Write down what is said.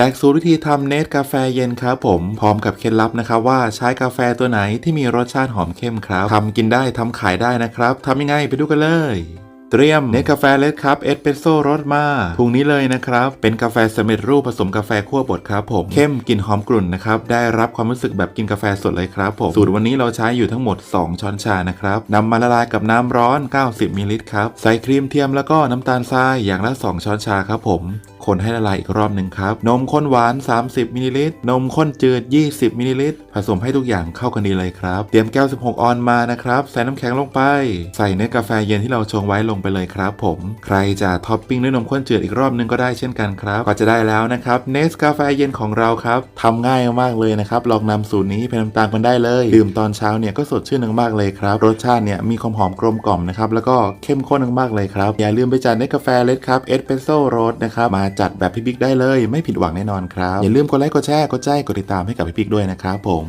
แจกสูตรวิธีทำเนสกาแฟเย็นครับผมพร้อมกับเคล็ดลับนะครับว่าใช้กาแฟตัวไหนที่มีรสชาติหอมเข้มครับทำกินได้ทำขายได้นะครับทำยังไงไปดูกันเลย เตรียมเนสกาแฟเลดครับเอสเปรสโซ่รสมาถุงนี้เลยนะครับ เป็นกาแฟสำเร็จรูปผสมกาแฟคั่วบดครับผม เข้มกลิ่นหอมกลุ่นนะครับ ได้รับความรู้สึกแบบกินกาแฟสดเลยครับผม สูตรวันนี้เราใช้อยู่ทั้งหมด 2 ช้อนชานะครับนำมาละลายกับน้ำร้อน 90มิลลิลิตรครับ ใส่ครีมเทียมแล้วก็น้ำตาลทรายอย่างละ 2 ช้อนชาครับผม คนให้ละลายอีกรอบหนึ่งครับ นมข้นหวาน 30มิลลิลิตร นมข้นจืด 20มิลลิลิตร ผสมให้ทุกอย่างเข้ากันดีเลยครับ เตรียมแก้ว 16 ออนมานะครับ ใส่น้ำแข็งลงไป ใส่เนื้อกาแฟเย็นที่เราชงไว้ลงไปเลยครับผม ใครจะท็อปปิ้งด้วยนมข้นจืดอีกรอบนึงก็ได้เช่นกันครับก็จะได้แล้วนะครับเนสกาแฟเย็นของเราครับทำง่ายมากเลยนะครับลองนำสูตรนี้ไปทำตามกันได้เลย ดื่มตอนเช้าเนี่ยก็สดชื่นมากๆเลยครับ รสชาติเนี่ยมีความหอมกลมกล่อมนะครับแล้วก็เข้มข้นมากๆเลยครับ อย่าลืมไปจัดเนสกาแฟเลดครับเอสเปรสโซ่โรสนะครับมาจัดแบบพี่บิ๊กได้เลย ไม่ผิดหวังแน่นอนครับอย่าลืมกดไลค์กดแชร์กดใจกดติดตามให้กับพี่บิ๊กด้วยนะครับผม